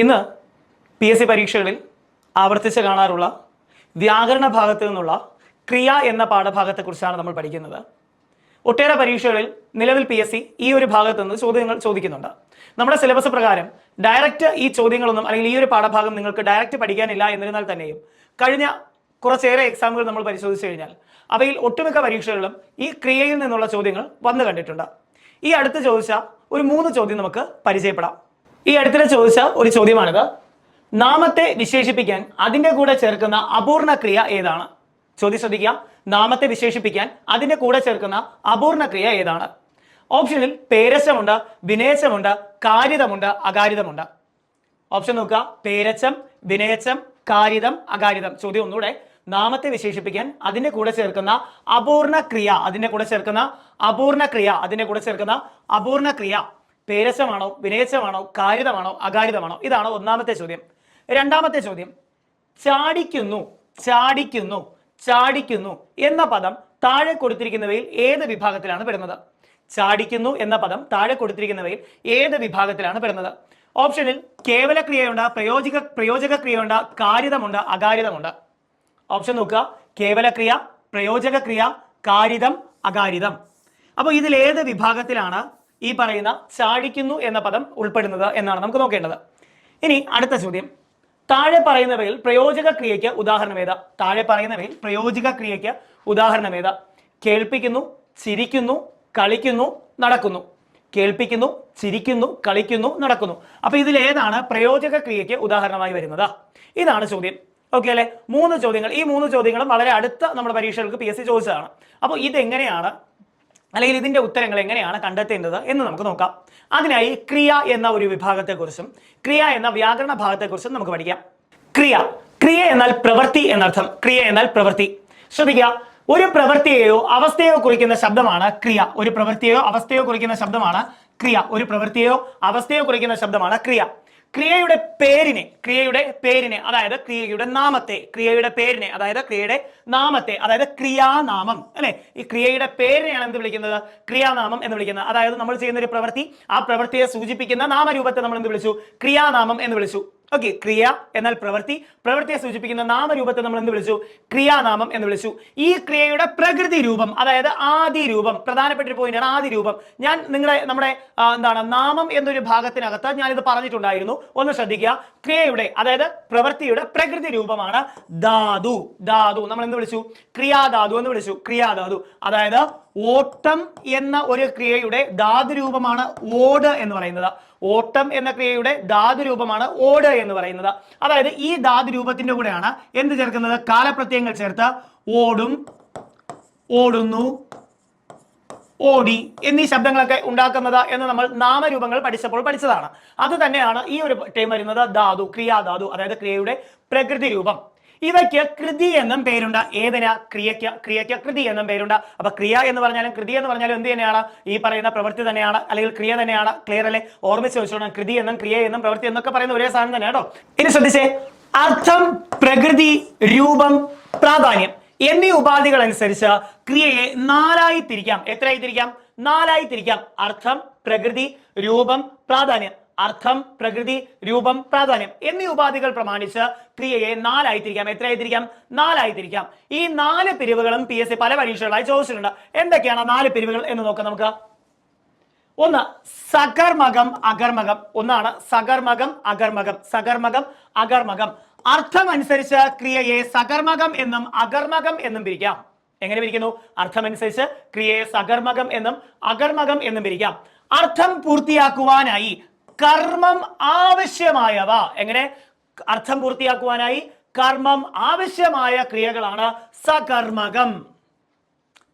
ഇന്ന് P S C പരീക്ഷകളിൽ ആവർത്തിച്ച് കാണാറുള്ള വ്യാകരണ ഭാഗത്ത് നിന്നുള്ള ക്രിയ എന്ന പാഠഭാഗത്തെക്കുറിച്ചാണ് നമ്മൾ പഠിക്കുന്നത്. ഒട്ടേറെ പരീക്ഷകളിൽ നിലവിൽ പി എസ് സി ഈ ഒരു ഭാഗത്ത് നിന്ന് ചോദ്യങ്ങൾ ചോദിക്കുന്നുണ്ട്. നമ്മുടെ സിലബസ് പ്രകാരം ഡയറക്റ്റ് ഈ ചോദ്യങ്ങളൊന്നും അല്ലെങ്കിൽ ഈ ഒരു പാഠഭാഗം നിങ്ങൾക്ക് ഡയറക്റ്റ് പഠിക്കാനില്ല എന്നിരുന്നാൽ തന്നെയും കഴിഞ്ഞ കുറച്ചേറെ എക്സാമുകൾ നമ്മൾ പരിശോധിച്ചു കഴിഞ്ഞാൽ അവയിൽ ഒട്ടുമിക്ക പരീക്ഷകളിലും ഈ ക്രിയയിൽ നിന്നുള്ള ചോദ്യങ്ങൾ വന്നു കണ്ടിട്ടുണ്ട്. ഈ അടുത്ത് ചോദിച്ച ഒരു മൂന്ന് ചോദ്യം നമുക്ക് പരിചയപ്പെടാം. ഈ അടുത്തിടെ ചോദിച്ച ഒരു ചോദ്യമാണിത്. നാമത്തെ വിശേഷിപ്പിക്കാൻ അതിന്റെ കൂടെ ചേർക്കുന്ന അപൂർണ ക്രിയ ഏതാണ്? ചോദ്യം ശ്രദ്ധിക്കുക. നാമത്തെ വിശേഷിപ്പിക്കാൻ അതിന്റെ കൂടെ ചേർക്കുന്ന അപൂർണ ക്രിയ ഏതാണ്? ഓപ്ഷനിൽ പേരച്ചമുണ്ട് വിനയച്ചമുണ്ട് കാരിതമുണ്ട് അകാരിതമുണ്ട്. ഓപ്ഷൻ നോക്കുക. പേരച്ചം വിനയച്ചം കാര്യതം അകാരിതം. ചോദ്യം ഒന്നുകൂടെ. നാമത്തെ വിശേഷിപ്പിക്കാൻ അതിന്റെ കൂടെ ചേർക്കുന്ന അപൂർണ ക്രിയ അതിന്റെ കൂടെ ചേർക്കുന്ന അപൂർണ ക്രിയ അതിന്റെ കൂടെ ചേർക്കുന്ന അപൂർണ ക്രിയ പേരച്ചമാണോ വിനയച്ചമാണോ കാരിതമാണോ അകാരിതമാണോ? ഇതാണ് ഒന്നാമത്തെ ചോദ്യം. രണ്ടാമത്തെ ചോദ്യം. ചാടിക്കുന്നു ചാടിക്കുന്നു ചാടിക്കുന്നു എന്ന പദം താഴെ കൊടുത്തിരിക്കുന്നവയിൽ ഏത് വിഭാഗത്തിലാണ് പെടുന്നത്? ചാടിക്കുന്നു എന്ന പദം താഴെ കൊടുത്തിരിക്കുന്നവയിൽ ഏത് വിഭാഗത്തിലാണ് പെടുന്നത്? ഓപ്ഷനിൽ കേവല ക്രിയയുണ്ട് പ്രയോജക പ്രയോജക ക്രിയയുണ്ട് കാരിതമുണ്ട് അകാരിതമുണ്ട്. ഓപ്ഷൻ നോക്കുക. കേവല ക്രിയ പ്രയോജക ക്രിയ കാരിതം അകാരിതം. അപ്പോൾ ഇതിൽ ഏത് വിഭാഗത്തിലാണ് ഈ പറയുന്ന ചാടിക്കുന്നു എന്ന പദം ഉൾപ്പെടുന്നത് എന്നാണ് നമുക്ക് നോക്കേണ്ടത്. ഇനി അടുത്ത ചോദ്യം. താഴെ പറയുന്നവയിൽ പ്രയോജക ക്രിയയ്ക്ക് ഉദാഹരണം ഏതാ? താഴെ പറയുന്നവയിൽ പ്രയോജക ക്രിയയ്ക്ക് ഉദാഹരണം ഏതാ? കേൾപ്പിക്കുന്നു ചിരിക്കുന്നു കളിക്കുന്നു നടക്കുന്നു. കേൾപ്പിക്കുന്നു ചിരിക്കുന്നു കളിക്കുന്നു നടക്കുന്നു. അപ്പൊ ഇതിൽ ഏതാണ് പ്രയോജക ക്രിയയ്ക്ക് ഉദാഹരണമായി വരുന്നത്? ഇതാണ് ചോദ്യം. ഓക്കെ അല്ലെ? മൂന്ന് ചോദ്യങ്ങൾ. ഈ മൂന്ന് ചോദ്യങ്ങളും വളരെ അടുത്ത നമ്മുടെ പരീക്ഷകൾക്ക് പി എസ് സി ചോദിച്ചതാണ്. അപ്പോൾ ഇതെങ്ങനെയാണ് അല്ലെങ്കിൽ ഇതിന്റെ ഉത്തരങ്ങൾ എങ്ങനെയാണ് കണ്ടെത്തേണ്ടത് എന്ന് നമുക്ക് നോക്കാം. അതിനായി ക്രിയ എന്ന ഒരു വിഭാഗത്തെക്കുറിച്ചും ക്രിയ എന്ന വ്യാകരണ ഭാഗത്തെക്കുറിച്ചും നമുക്ക് പഠിക്കാം. ക്രിയ. ക്രിയ എന്നാൽ പ്രവൃത്തി എന്നർത്ഥം. ക്രിയ എന്നാൽ പ്രവൃത്തി. ശ്രദ്ധിക്കുക. ഒരു പ്രവൃത്തിയെയോ അവസ്ഥയോ കുറിക്കുന്ന ശബ്ദമാണ് ക്രിയ. ഒരു പ്രവൃത്തിയെയോ അവസ്ഥയോ കുറിക്കുന്ന ശബ്ദമാണ് ക്രിയ. ഒരു പ്രവൃത്തിയെയോ അവസ്ഥയോ കുറിക്കുന്ന ശബ്ദമാണ് ക്രിയ. ക്രിയയുടെ പേരിനെ ക്രിയയുടെ പേരിനെ അതായത് ക്രിയയുടെ നാമത്തെ ക്രിയയുടെ പേരിനെ അതായത് ക്രിയയുടെ നാമത്തെ അതായത് ക്രിയാനാമം അല്ലെ? ഈ ക്രിയയുടെ പേരിനെയാണ് എന്ത് വിളിക്കുന്നത്? ക്രിയാനാമം എന്ന് വിളിക്കുന്നത്. അതായത് നമ്മൾ ചെയ്യുന്ന ഒരു പ്രവൃത്തി ആ പ്രവൃത്തിയെ സൂചിപ്പിക്കുന്ന നാമരൂപത്തെ നമ്മൾ എന്ത് വിളിച്ചു? ക്രിയാനാമം എന്ന് വിളിച്ചു. ഓക്കെ ക്രിയ എന്നാൽ പ്രവൃത്തി പ്രവൃത്തിയെ സൂചിപ്പിക്കുന്ന നാമരൂപത്തെ നമ്മൾ എന്ത് വിളിച്ചു? ക്രിയാനാമം എന്ന് വിളിച്ചു. ഈ ക്രിയയുടെ പ്രകൃതി രൂപം അതായത് ആദി രൂപം പ്രധാനപ്പെട്ട ഒരു പോയിന്റാണ് ആദി രൂപം. ഞാൻ നിങ്ങളെ നമ്മുടെ എന്താണ് നാമം എന്നൊരു ഭാഗത്തിനകത്ത് ഞാനിത് പറഞ്ഞിട്ടുണ്ടായിരുന്നു. ഒന്ന് ശ്രദ്ധിക്കുക. ക്രിയയുടെ അതായത് പ്രവൃത്തിയുടെ പ്രകൃതി രൂപമാണ് ധാതു. ധാതു നമ്മൾ എന്ത് വിളിച്ചു? ക്രിയാധാതു എന്ന് വിളിച്ചു. ക്രിയാധാതു അതായത് ഓട്ടം എന്ന ഒരു ക്രിയയുടെ ധാതുരൂപമാണ് ഓട് എന്ന് പറയുന്നത്. ഓട്ടം എന്ന ക്രിയയുടെ ധാതുരൂപമാണ് ഓട് എന്ന് പറയുന്നത്. അതായത് ഈ ധാതു രൂപത്തിന്റെ കൂടെയാണ് എന്ത് ചേർക്കുന്നത്? കാലപ്രത്യയങ്ങൾ ചേർത്ത് ഓടും ഓടുന്നു ഓടി എന്നീ ശബ്ദങ്ങളൊക്കെ ഉണ്ടാക്കുന്നത് എന്ന് നമ്മൾ നാമരൂപങ്ങൾ പഠിച്ചപ്പോൾ പഠിച്ചതാണ്. അത് തന്നെയാണ് ഈ ഒരു ടൈം വരുന്നത് ധാതു ക്രിയാധാതു അതായത് ക്രിയയുടെ പ്രകൃതി രൂപം. ഇവയ്ക്ക് കൃതി എന്നും പേരുണ്ട്. ഏതിനാ? ക്രിയയ്ക്ക് ക്രിയയ്ക്ക് കൃതി എന്നും പേരുണ്ട്. അപ്പൊ ക്രിയ എന്ന് പറഞ്ഞാലും കൃതി എന്ന് പറഞ്ഞാലും എന്ത് തന്നെയാണ്? ഈ പറയുന്ന പ്രവൃത്തി തന്നെയാണ്. അല്ലെങ്കിൽ ക്രിയ തന്നെയാണ്. ക്ലിയർ അല്ലേ? ഓർമ്മിച്ച് വെച്ചോണം. കൃതി എന്നും ക്രിയ എന്നും പ്രവൃത്തി എന്നൊക്കെ പറയുന്ന ഒരേ സാധനം തന്നെ കേട്ടോ. ഇനി ശ്രദ്ധിച്ചേ. അർത്ഥം പ്രകൃതി രൂപം പ്രാധാന്യം എന്നീ ഉപാധികൾ അനുസരിച്ച് ക്രിയയെ നാലായി തിരിക്കാം. എത്രയായി തിരിക്കാം? നാലായി തിരിക്കാം. അർത്ഥം പ്രകൃതി രൂപം പ്രാധാന്യം. അർത്ഥം പ്രകൃതി രൂപം പ്രാധാന്യം എന്നീ ഉപാധികൾ പ്രമാണിച്ച് ക്രിയയെ നാലായി തിരിക്കാം എത്രയായി തിരിക്കാം നാലായി തിരിക്കാം ഈ നാല് പിരിവുകളും പി എസ് സി പല പരീക്ഷകളായി ചോദിച്ചിട്ടുണ്ട്. എന്തൊക്കെയാണ് നാല് പിരിവുകൾ എന്ന് നോക്കാം നമുക്ക്. ഒന്ന് സകർമകം അകർമകം ഒന്നാണ് സകർമകം അകർമകം സകർമകം അകർമകം അർത്ഥം അനുസരിച്ച് ക്രിയയെ സകർമകം എന്നും അകർമകം എന്നും പിരിക്കാം. എങ്ങനെ പിരിക്കുന്നു? അർത്ഥമനുസരിച്ച് ക്രിയയെ സകർമകം എന്നും അകർമകം എന്നും പിരിക്കാം. അർത്ഥം പൂർത്തിയാക്കുവാനായി കർമ്മം ആവശ്യമായവ. എങ്ങനെ? അർത്ഥം പൂർത്തിയാക്കുവാനായി കർമ്മം ആവശ്യമായ ക്രിയകളാണ് സകർമ്മകം.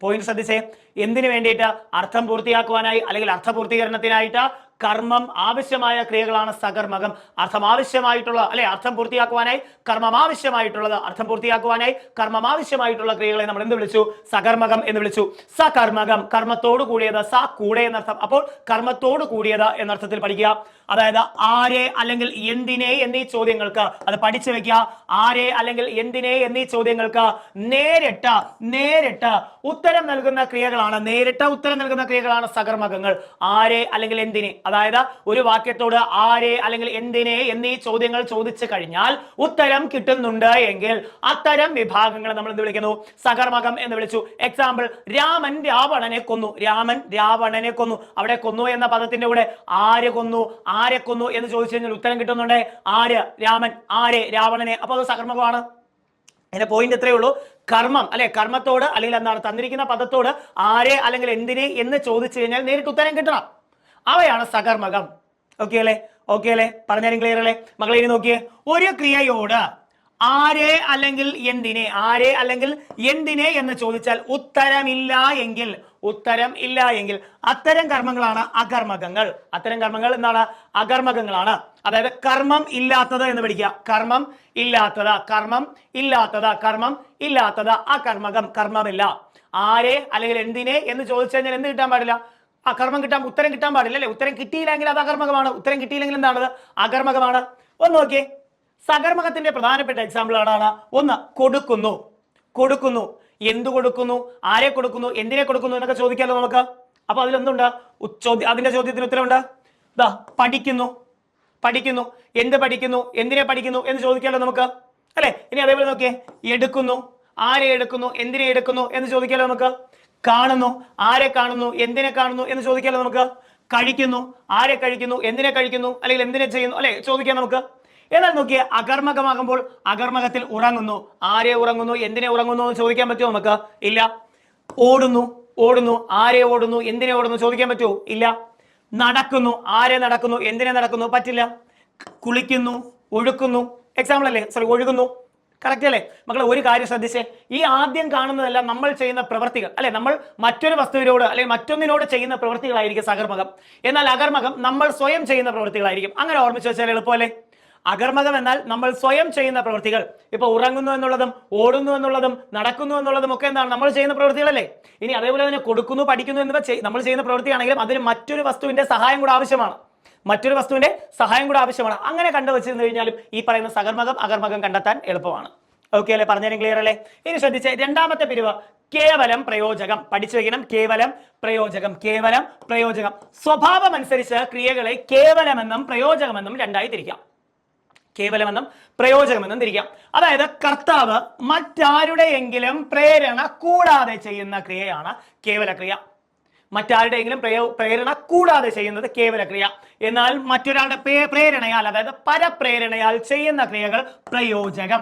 പോയിന്റ് ശ്രദ്ധിച്ചേ. എന്തിനു വേണ്ടിയിട്ട്? അർത്ഥം പൂർത്തിയാക്കുവാനായി അല്ലെങ്കിൽ അർത്ഥപൂർത്തീകരണത്തിനായിട്ട് കർമ്മം ആവശ്യമായ ക്രിയകളാണ് സകർമ്മകം. അർത്ഥം ആവശ്യമായിട്ടുള്ള അല്ലെ അർത്ഥം പൂർത്തിയാക്കുവാനായി കർമ്മം ആവശ്യമായിട്ടുള്ളത്. അർത്ഥം പൂർത്തിയാക്കുവാനായി കർമ്മം ആവശ്യമായിട്ടുള്ള ക്രിയകളെ നമ്മൾ എന്ത് വിളിച്ചു? സകർമ്മകം എന്ന് വിളിച്ചു. സകർമ്മകം കർമ്മത്തോട് കൂടിയത് സ കൂടെ എന്നർത്ഥം. അപ്പോൾ കർമ്മത്തോട് കൂടിയത് എന്നർത്ഥത്തിൽ പഠിക്കുക. അതായത് ആരെ അല്ലെങ്കിൽ എന്തിനെ എന്നീ ചോദ്യങ്ങൾക്ക് അത് പഠിച്ചു വെക്കുക. ആരെ അല്ലെങ്കിൽ എന്തിനെ എന്നീ ചോദ്യങ്ങൾക്ക് നേരിട്ട് നേരിട്ട് ഉത്തരം നൽകുന്ന ക്രിയകളാണ് നേരിട്ട് ഉത്തരം നൽകുന്ന ക്രിയകളാണ് സകർമ്മകങ്ങൾ. ആരെ അല്ലെങ്കിൽ എന്തിനെ? അതായത് ഒരു വാക്യത്തോട് ആരെ അല്ലെങ്കിൽ എന്തിനെ എന്നീ ചോദ്യങ്ങൾ ചോദിച്ചു കഴിഞ്ഞാൽ ഉത്തരം കിട്ടുന്നുണ്ട് എങ്കിൽ അത്തരം വിഭാഗങ്ങളെ നമ്മൾ എന്ത് വിളിക്കുന്നു? സകർമകം എന്ന് വിളിച്ചു. എക്സാമ്പിൾ രാമൻ രാവണനെ കൊന്നു. രാമൻ രാവണനെ കൊന്നു. അവിടെ കൊന്നു എന്ന പദത്തിന്റെ കൂടെ ആര് കൊന്നു? ആരെ കൊന്നു എന്ന് ചോദിച്ചു കഴിഞ്ഞാൽ ഉത്തരം കിട്ടുന്നുണ്ട്. ആര്? രാമൻ. ആരെ? രാവണനെ. അപ്പോൾ അത് സകർമകമാണ് അതിന്റെ പോയിന്റ് എത്രയേ ഉള്ളൂ. കർമ്മം അല്ലെ? കർമ്മത്തോട് അല്ലെങ്കിൽ എന്താണ്? തന്നിരിക്കുന്ന പദത്തോട് ആരെ അല്ലെങ്കിൽ എന്തിനെ എന്ന് ചോദിച്ചു കഴിഞ്ഞാൽ നേരിട്ട് ഉത്തരം കിട്ടണം. അവയാണ് സകർമ്മകം. ഓക്കെ അല്ലേ? ഓക്കെ അല്ലേ? പറഞ്ഞാലും ക്ലിയർ അല്ലേ? മകളെ ഇനി നോക്കിയേ. ഒരു ക്രിയയോട് ആരെ അല്ലെങ്കിൽ എന്തിനെ ആരെ അല്ലെങ്കിൽ എന്തിനെ എന്ന് ചോദിച്ചാൽ ഉത്തരമില്ല എങ്കിൽ ഉത്തരം ഇല്ല എങ്കിൽ അത്തരം കർമ്മങ്ങളാണ് അകർമ്മകങ്ങൾ. അത്തരം കർമ്മങ്ങൾ എന്താണ്? അകർമ്മകങ്ങളാണ്. അതായത് കർമ്മം ഇല്ലാത്തത് എന്ന് പഠിക്കുക. കർമ്മം ഇല്ലാത്തത് കർമ്മം ഇല്ലാത്തത് കർമ്മം ഇല്ലാത്തത് അകർമ്മകം കർമ്മമില്ല. ആരെ അല്ലെങ്കിൽ എന്തിനെ എന്ന് ചോദിച്ചു കഴിഞ്ഞാൽ എന്ത് കിട്ടാൻ പാടില്ല? ആ കർമ്മം കിട്ടാൻ ഉത്തരം കിട്ടാൻ പാടില്ല അല്ലേ? ഉത്തരം കിട്ടിയില്ലെങ്കിൽ അത് അകർമ്മകമാണ്. ഉത്തരം കിട്ടിയില്ലെങ്കിൽ എന്താണത്? അകർമ്മകമാണ്. ഒന്ന് നോക്കിയേ. സകർമ്മകത്തിന്റെ പ്രധാനപ്പെട്ട എക്സാമ്പിൾ ആണ് ഒന്ന് കൊടുക്കുന്നു. കൊടുക്കുന്നു. എന്തു കൊടുക്കുന്നു? ആരെ കൊടുക്കുന്നു? എന്തിനെ കൊടുക്കുന്നു എന്നൊക്കെ ചോദിക്കാമല്ലോ നമുക്ക്? അപ്പൊ അതിലെന്തുണ്ട്? ചോദ്യം അതിന്റെ ചോദ്യത്തിന് ഉത്തരവുണ്ട് ദാ പഠിക്കുന്നു. പഠിക്കുന്നു. എന്ത് പഠിക്കുന്നു? എന്തിനെ പഠിക്കുന്നു എന്ന് ചോദിക്കാമല്ലോ നമുക്ക്? അല്ലെ? ഇനി അതേപോലെ നോക്കിയേ. എടുക്കുന്നു. ആരെ എടുക്കുന്നു? എന്തിനെ എടുക്കുന്നു എന്ന് ചോദിക്കാമല്ലോ നമുക്ക്? കാണുന്നു? ആരെ കാണുന്നു? എന്തിനെ കാണുന്നു? എന്ന് ചോദിക്കാമല്ലോ നമുക്ക്? കഴിക്കുന്നു. ആരെ കഴിക്കുന്നു? എന്തിനെ കഴിക്കുന്നു? അല്ലെങ്കിൽ എന്തിനെ ചെയ്യുന്നു? അല്ലെ? ചോദിക്കാം നമുക്ക്. എന്നാൽ നോക്കിയ അകർമ്മകമാകുമ്പോൾ അകർമ്മകത്തിൽ ഉറങ്ങുന്നു. ആരെ ഉറങ്ങുന്നു? എന്തിനെ ഉറങ്ങുന്നു? എന്ന് ചോദിക്കാൻ പറ്റുമോ നമുക്ക്? ഇല്ല. ഓടുന്നു. ഓടുന്നു. ആരെ ഓടുന്നു? എന്തിനെ ഓടുന്നു? ചോദിക്കാൻ പറ്റുമോ? ഇല്ല. നടക്കുന്നു. ആരെ നടക്കുന്നു? എന്തിനെ നടക്കുന്നു? പറ്റില്ല. കുളിക്കുന്നു. ഒഴുക്കുന്നു. എക്സാമ്പിൾ അല്ലേ? സോറി ഒഴുകുന്നു. കറക്റ്റ് അല്ലേ? മക്കളെ ഒരു കാര്യം ശ്രദ്ധിച്ചേ. ഈ ആദ്യം കാണുന്നതെല്ലാം നമ്മൾ ചെയ്യുന്ന പ്രവൃത്തികൾ അല്ലെ? നമ്മൾ മറ്റൊരു വസ്തുവിനോട് അല്ലെങ്കിൽ മറ്റൊന്നിനോട് ചെയ്യുന്ന പ്രവൃത്തികളായിരിക്കും സകർമ്മകം. എന്നാൽ അകർമ്മകം നമ്മൾ സ്വയം ചെയ്യുന്ന പ്രവൃത്തികളായിരിക്കും അങ്ങനെ ഓർമ്മിച്ച് വെച്ചാൽ എളുപ്പമല്ലേ? അകർമ്മകം എന്നാൽ നമ്മൾ സ്വയം ചെയ്യുന്ന പ്രവൃത്തികൾ ഇപ്പൊ ഉറങ്ങുന്നു എന്നുള്ളതും ഓടുന്നു എന്നുള്ളതും നടക്കുന്നു എന്നുള്ളതും ഒക്കെ എന്താണ്? നമ്മൾ ചെയ്യുന്ന പ്രവൃത്തികളല്ലേ ഇനി അതേപോലെ തന്നെ കൊടുക്കുന്നു പഠിക്കുന്നു എന്നിവ നമ്മൾ ചെയ്യുന്ന പ്രവൃത്തിയാണെങ്കിലും അതിന് മറ്റൊരു വസ്തുവിന്റെ സഹായം കൂടെ ആവശ്യമാണ്. മറ്റൊരു വസ്തുവിന്റെ സഹായം കൂടെ ആവശ്യമാണ്. അങ്ങനെ കണ്ടു വെച്ചിരുന്നു കഴിഞ്ഞാലും ഈ പറയുന്ന സകർമ്മകം അകർമ്മകം കണ്ടെത്താൻ എളുപ്പമാണ്. ഓക്കെ അല്ലേ? പറഞ്ഞാലും ക്ലിയർ അല്ലേ? ഇനി ശ്രദ്ധിച്ച രണ്ടാമത്തെ പിരിവ് കേവലം പ്രയോജകം. പഠിച്ചു വെക്കണം. കേവലം പ്രയോജകം. കേവലം പ്രയോജകം. സ്വഭാവം അനുസരിച്ച് ക്രിയകളെ കേവലമെന്നും പ്രയോജകമെന്നും രണ്ടായി തിരിക്കാം. കേവലമെന്നും പ്രയോജകമെന്നും തിരിക്കാം. അതായത് കർത്താവ് മറ്റാരുടെയെങ്കിലും പ്രേരണ കൂടാതെ ചെയ്യുന്ന ക്രിയയാണ് കേവല ക്രിയ മറ്റാരുടെയെങ്കിലും പ്രേരണ കൂടാതെ ചെയ്യുന്നത് കേവല ക്രിയ എന്നാൽ മറ്റൊരാളുടെ പ്രേ- പ്രേരണയാൽ അതായത് പരപ്രേരണയാൽ ചെയ്യുന്ന ക്രിയകൾ പ്രയോജകം.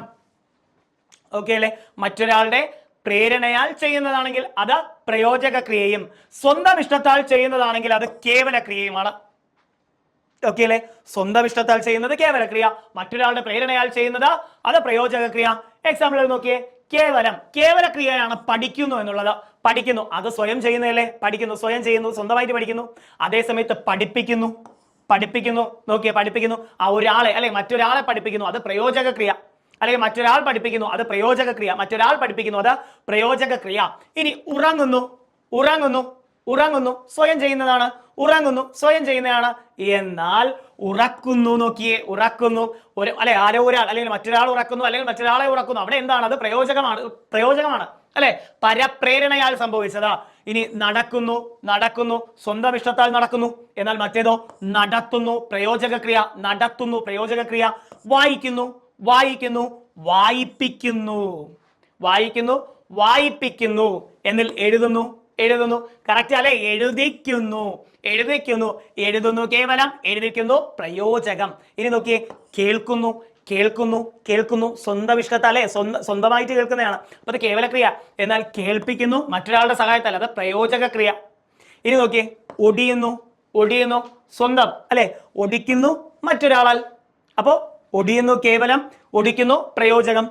ഓക്കെ അല്ലേ? മറ്റൊരാളുടെ പ്രേരണയാൽ ചെയ്യുന്നതാണെങ്കിൽ അത് പ്രയോജക ക്രിയയും സ്വന്തം ഇഷ്ടത്താൽ ചെയ്യുന്നതാണെങ്കിൽ അത് കേവല ക്രിയയുമാണ് ഓക്കെ അല്ലേ? സ്വന്തം ഇഷ്ടത്താൽ ചെയ്യുന്നത് കേവല ക്രിയ മറ്റൊരാളുടെ പ്രേരണയാൽ ചെയ്യുന്നത് അത് പ്രയോജക ക്രിയ എക്സാമ്പിൾ നോക്കിയേ. കേവലം കേവല ക്രിയയാണ് പഠിക്കുന്നു എന്നുള്ളത്. പഠിക്കുന്നു. അത് സ്വയം ചെയ്യുന്നതല്ലേ? പഠിക്കുന്നു. സ്വയം ചെയ്യുന്നു. സ്വന്തമായിട്ട് പഠിക്കുന്നു. അതേ സമയത്ത് പഠിപ്പിക്കുന്നു. പഠിപ്പിക്കുന്നു. നോക്കിയേ പഠിപ്പിക്കുന്നു. ആ ഒരാളെ അല്ലെങ്കിൽ മറ്റൊരാളെ പഠിപ്പിക്കുന്നു. അത് പ്രയോജക ക്രിയ അല്ലെങ്കിൽ മറ്റൊരാൾ പഠിപ്പിക്കുന്നു. അത് പ്രയോജക ക്രിയ മറ്റൊരാൾ പഠിപ്പിക്കുന്നു. അത് പ്രയോജക ക്രിയ ഇനി ഉറങ്ങുന്നു. ഉറങ്ങുന്നു. ഉറങ്ങുന്നു. സ്വയം ചെയ്യുന്നതാണ്. ഉറങ്ങുന്നു. സ്വയം ചെയ്യുന്നതാണ്. എന്നാൽ ഉറക്കുന്നു നോക്കിയേ ഉറക്കുന്നു. ഒരു അല്ലെ ആരോ ഒരാൾ അല്ലെങ്കിൽ മറ്റൊരാൾ ഉറക്കുന്നു അല്ലെങ്കിൽ മറ്റൊരാളെ ഉറക്കുന്നു. അവിടെ എന്താണ്? അത് പ്രയോജകമാണ് പ്രയോജകമാണ്. അല്ലെ? പരപ്രേരണയാൽ സംഭവിച്ചതാ. ഇനി നടക്കുന്നു നടക്കുന്നു സ്വന്തം ഇഷ്ടത്താൽ നടക്കുന്നു. എന്നാൽ മറ്റേതോ നടത്തുന്നു പ്രയോജകക്രിയ നടത്തുന്നു പ്രയോജകക്രിയ. വായിക്കുന്നു വായിക്കുന്നു വായിപ്പിക്കുന്നു. വായിക്കുന്നു വായിപ്പിക്കുന്നു. എന്നിൽ എഴുതുന്നു എഴുതുന്നു. കറക്റ്റ് അല്ലെ? എഴുതിക്കുന്നു. എഴുതിക്കുന്നു. എഴുതുന്നു കേവലം എഴുതിക്കുന്നു പ്രയോജകം. ഇനി നോക്കിയേ കേൾക്കുന്നു കേൾക്കുന്നു കേൾക്കുന്നു. സ്വന്തം ഇഷ്ടത്താലേ സ്വന്തം സ്വന്തമായിട്ട് കേൾക്കുന്നതാണ്. അപ്പൊ അത് കേവലക്രിയ. എന്നാൽ കേൾപ്പിക്കുന്നു മറ്റൊരാളുടെ സഹായത്താൽ അത് പ്രയോജക ക്രിയ ഇനി നോക്കിയേ ഒടിയുന്നു ഒടിയുന്നു സ്വന്തം അല്ലെ? ഒടിക്കുന്നു മറ്റൊരാളാൽ. അപ്പോ ഒടിയുന്നു കേവലം ഒടിക്കുന്നു പ്രയോജകം.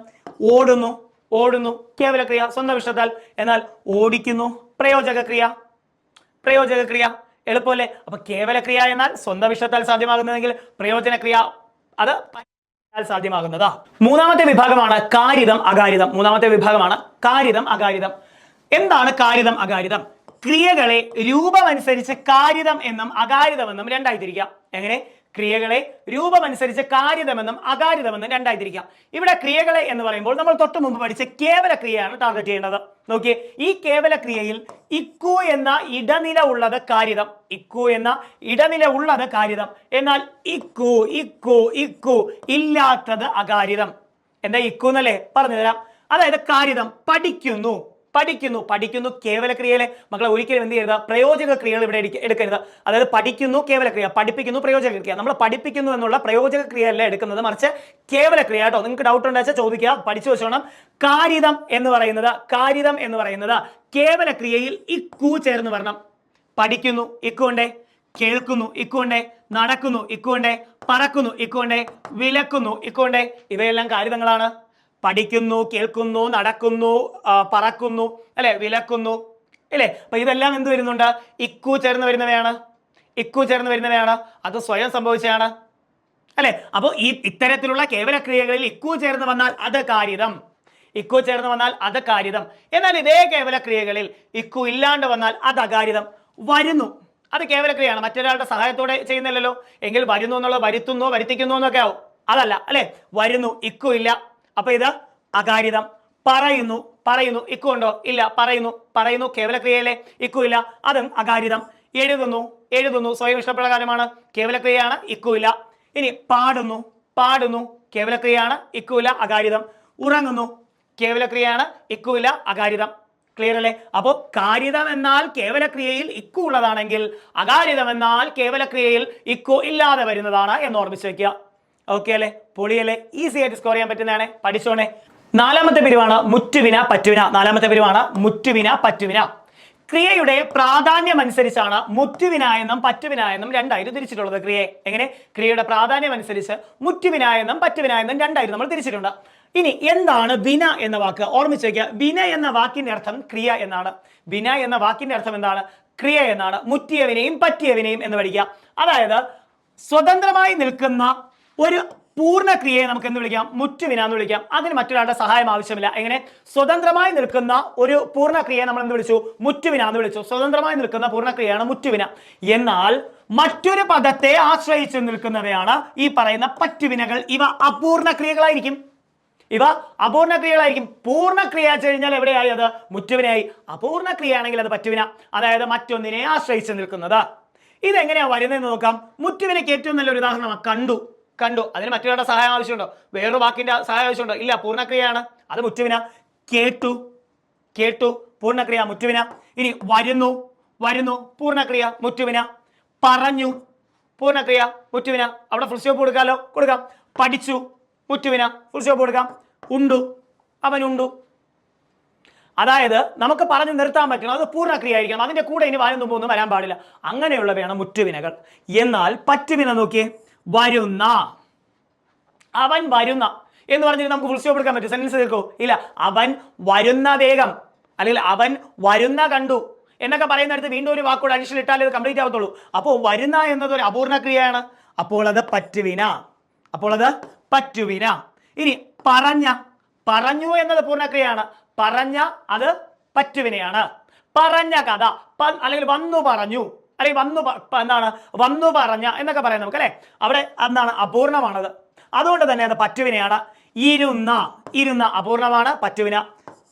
ഓടുന്നു ഓടുന്നു കേവലക്രിയ സ്വന്തം ഇഷ്ടത്താൽ. എന്നാൽ ഓടിക്കുന്നു പ്രയോജക ക്രിയ പ്രയോജക ക്രിയ എളുപ്പമല്ലേ? അപ്പൊ കേവല ക്രിയ എന്നാൽ സ്വന്തം ഇഷ്ടത്താൽ സാധ്യമാകുന്നതെങ്കിൽ പ്രയോജന ക്രിയ അത് സാധ്യമാകുന്നതാ. മൂന്നാമത്തെ വിഭാഗമാണ് കാരിതം അകാരിതം. മൂന്നാമത്തെ വിഭാഗമാണ് കാരിതം അകാരിതം. എന്താണ് കാരിതം അകാരിതം? ക്രിയകളെ രൂപമനുസരിച്ച് കാരിതം എന്നും അകാരിതം എന്നും രണ്ടായി തിരിക്കാം. എങ്ങനെ? ക്രിയകളെ രൂപമനുസരിച്ച് കാര്യതമെന്നും അകാര്യതമെന്നും രണ്ടായി തിരിക്കാം ഇവിടെ ക്രിയകളെ എന്ന് പറയുമ്പോൾ നമ്മൾ തൊട്ട് മുമ്പ് പഠിച്ച കേവല ക്രിയയാണ് ടാർഗറ്റ് ചെയ്യേണ്ടത്. നോക്കിയേ ഈ കേവല ക്രിയയിൽ ഇക്കു എന്ന ഇടനില ഉള്ളത് കാര്യതം. ഇക്കു എന്ന ഇടനില ഉള്ളത് കാര്യതം. എന്നാൽ ഇക്കു ഇക്കു ഇക്കു ഇല്ലാത്തത് അകാര്യതം. എന്താ ഇക്കു എന്നല്ലേ പറഞ്ഞുതരാം? അതായത് കാര്യതം പഠിക്കുന്നു. പഠിക്കുന്നു. പഠിക്കുന്നു കേവല ക്രിയയിലെ മക്കളെ ഒരിക്കലും എന്ത് ചെയ്യരുത്. പ്രയോജക ക്രിയകൾ ഇവിടെ എടുക്കരുത്. അതായത് പഠിക്കുന്നു കേവലക്രിയ പഠിപ്പിക്കുന്നു പ്രയോജക ക്രിയ നമ്മൾ പഠിപ്പിക്കുന്നു എന്നുള്ള പ്രയോജക ക്രിയ അല്ല എടുക്കുന്നത്. മറിച്ച് കേവലക്രിയ കേട്ടോ. നിങ്ങൾക്ക് ഡൗട്ട് ഉണ്ടെന്ന് ചോദിക്കുക. പഠിച്ചു വെച്ചോണം. കാരിതം എന്ന് പറയുന്നത് കാരിതം എന്ന് പറയുന്നത് കേവലക്രിയയിൽ ഇക്കു ചേർന്ന് വരണം. പഠിക്കുന്നു ഇക്കുണ്ടേ കേൾക്കുന്നു ഇക്കുണ്ടേ നടക്കുന്നു ഇക്കുണ്ടേ പറക്കുന്നു ഇക്കുണ്ടേ വിലക്കുന്നു ഇക്കുണ്ടേ ഇവയെല്ലാം കാരിതങ്ങളാണ്. പഠിക്കുന്നു കേൾക്കുന്നു നടക്കുന്നു പറക്കുന്നു അല്ലെ? വിലക്കുന്നു അല്ലേ? അപ്പൊ ഇതെല്ലാം എന്ത് വരുന്നുണ്ട്? ഇക്കു ചേർന്ന് വരുന്നവയാണ്. ഇക്കു ചേർന്ന് വരുന്നവയാണ്. അത് സ്വയം സംഭവിച്ചതാണ്. അല്ലെ? അപ്പോൾ ഈ ഇത്തരത്തിലുള്ള കേവല ക്രിയകളിൽ ഇക്കു ചേർന്ന് വന്നാൽ അത് കാരിതം ഇക്കു ചേർന്ന് വന്നാൽ അത് കാരിതം എന്നാൽ ഇതേ കേവല ക്രിയകളിൽ ഇക്കു ഇല്ലാണ്ട് വന്നാൽ അത് അകാരിതം വരുന്നു. അത് കേവല ക്രിയയാണ് മറ്റൊരാളുടെ സഹായത്തോടെ ചെയ്യുന്നില്ലല്ലോ. എങ്കിൽ വരുന്നു എന്നുള്ളത് വരുത്തുന്നു വരുത്തിക്കുന്നു എന്നൊക്കെ ആവും. അതല്ല അല്ലെ? വരുന്നു ഇക്കു ഇല്ല അപ്പൊ ഇത് അകാരിതം. പറയുന്നു പറയുന്നു ഇക്കു ഉണ്ടോ? ഇല്ല പറയുന്നു പറയുന്നു കേവല ക്രിയയിലെ ഇക്കു ഇല്ല അതും അകാരിതം. എഴുതുന്നു എഴുതുന്നു സ്വയം ഇഷ്ടപ്രകാരമാണ് കേവല ക്രിയയാണ് ഇക്കു ഇല്ല. ഇനി പാടുന്നു പാടുന്നു കേവലക്രിയയാണ് ഇക്കു ഇല്ല അകാരിതം. ഉറങ്ങുന്നു കേവലക്രിയയാണ് ഇക്കു ഇല്ല അകാരിതം. ക്ലിയർ അല്ലേ? അപ്പോൾ കാരിതം എന്നാൽ കേവലക്രിയയിൽ ഇക്കു ഉള്ളതാണെങ്കിൽ അകാരിതം എന്നാൽ കേവലക്രിയയിൽ ഇക്കു ഇല്ലാതെ വരുന്നതാണ് എന്ന് ഓർമ്മിച്ച് വെക്കുക. ഓക്കെ അല്ലേ? പൊളിയല്ലേ? ഈസി ആയിട്ട് സ്കോർ ചെയ്യാൻ പറ്റുന്നതാണ്. പഠിച്ചോണേ. നാലാമത്തെ പിരിവാണ് മുറ്റുവിന പറ്റുവിന. നാലാമത്തെ പിരിവാണ് മുറ്റുവിന പറ്റുവിന. ക്രിയയുടെ പ്രാധാന്യം അനുസരിച്ചാണ് മുറ്റുവിന എന്നും പറ്റുവിന എന്നും തിരിച്ചിട്ടുള്ളത് ക്രിയയെ. എങ്ങനെ? ക്രിയയുടെ പ്രാധാന്യം അനുസരിച്ച് മുറ്റുവിന എന്നും പറ്റുവിന എന്നും നമ്മൾ തിരിച്ചിട്ടുണ്ട്. ഇനി എന്താണ് വിന എന്ന വാക്ക്? ഓർമ്മിച്ച് വയ്ക്കുക വിന എന്ന വാക്കിന്റെ അർത്ഥം ക്രിയ എന്നാണ്. വിന എന്ന വാക്കിന്റെ അർത്ഥം എന്താണ്? ക്രിയ എന്നാണ്. മുറ്റിയവിനെയും പറ്റിയവിനെയും എന്ന് പഠിക്കുക. അതായത് സ്വതന്ത്രമായി നിൽക്കുന്ന ഒരു പൂർണ ക്രിയയെ നമുക്ക് എന്ത് വിളിക്കാം? മുറ്റുവിന എന്ന് വിളിക്കാം. അതിന് മറ്റൊരാളുടെ സഹായം ആവശ്യമില്ല. എങ്ങനെ? സ്വതന്ത്രമായി നിൽക്കുന്ന ഒരു പൂർണ ക്രിയയെ നമ്മൾ എന്ത് വിളിച്ചു? മുറ്റുവിന എന്ന് വിളിച്ചു. സ്വതന്ത്രമായി നിൽക്കുന്ന പൂർണ ക്രിയയാണ് മുറ്റുവിന. എന്നാൽ മറ്റൊരു പദത്തെ ആശ്രയിച്ച് നിൽക്കുന്നവയാണ് ഈ പറയുന്ന പറ്റുവിനകൾ. ഇവ അപൂർണ ക്രിയകളായിരിക്കും ഇവ അപൂർണ ക്രിയകളായിരിക്കും പൂർണ ക്രിയ കഴിഞ്ഞാൽ എവിടെയായി അത്? മുറ്റുവിനായി അപൂർണ ക്രിയ ആണെങ്കിൽ അത് പറ്റുവിന. അതായത് മറ്റൊന്നിനെ ആശ്രയിച്ച് നിൽക്കുന്നത്. ഇതെങ്ങനെയാണ് വരുന്നതെന്ന് നോക്കാം. മുറ്റുവിനയ്ക്ക് ഏറ്റവും നല്ലൊരു ഉദാഹരണമാണ് കണ്ടു. കണ്ടു. അതിന് മറ്റൊരാളുടെ സഹായം ആവശ്യമുണ്ടോ? വേറൊരു വാക്കിന്റെ സഹായം ആവശ്യമുണ്ടോ? ഇല്ല പൂർണക്രിയയാണ്. അത് മുറ്റുവിന. കേട്ടു. കേട്ടു. പൂർണക്രിയ മുറ്റുവിന. ഇനി വരുന്നു. വരുന്നു. പൂർണക്രിയ മുറ്റുവിന. പറഞ്ഞു. പൂർണക്രിയ മുറ്റുവിന. അവിടെ ഫുൾ സ്റ്റോപ്പ് കൊടുക്കാലോ? കൊടുക്കാം. പഠിച്ചു. മുറ്റുവിന. ഫുൾ സ്റ്റോപ്പ് കൊടുക്കാം. ഉണ്ടു. അവനുണ്ടു അതായത് നമുക്ക് പറഞ്ഞു നിർത്താൻ പറ്റണം. അത് പൂർണക്രിയ ആയിരിക്കണം. അതിന്റെ കൂടെ ഇനി വായന തുമ്പൊന്നും വരാൻ പാടില്ല. അങ്ങനെയുള്ളവയാണ് മുറ്റുവിനകൾ. എന്നാൽ പറ്റുവിന നോക്കിയേ. വരുന്ന. അവൻ വരുന്ന. എന്ന് പറഞ്ഞിട്ട് നമുക്ക് ഫുൾ സ്റ്റോപ്പ് എടുക്കാൻ പറ്റും. സെന്റൻസ് കേൾക്കോ. ഇല്ല അവൻ വരുന്ന വേഗം. അല്ലെങ്കിൽ അവൻ വരുന്ന കണ്ടു. എന്നൊക്കെ പറയുന്നിടത്ത് വീണ്ടും ഒരു വാക്കോട് അഡീഷണൽ ഇട്ടാലേ അത് കംപ്ലീറ്റ് ആവത്തുള്ളൂ. അപ്പോൾ വരുന്ന എന്നത് ഒരു അപൂർണ ക്രിയയാണ്. അപ്പോൾ അത് പറ്റുവിന. അപ്പോൾ അത് പറ്റുവിന. ഇനി പറഞ്ഞ പറഞ്ഞു എന്നത് പൂർണക്രിയയാണ് പറഞ്ഞ അത് പറ്റുവിനെയാണ്. പറഞ്ഞ കഥ അല്ലെങ്കിൽ വന്നു പറഞ്ഞു. അല്ലെങ്കിൽ വന്നു എന്താണ് വന്നു പറഞ്ഞ എന്നൊക്കെ പറയാം നമുക്ക് അല്ലേ അവിടെ എന്താണ് അപൂർണമാണത്. അതുകൊണ്ട് തന്നെ അത് പറ്റുവിനെയാണ്. ഇരുന്ന ഇരുന്ന അപൂർണമാണ് പറ്റുവിന.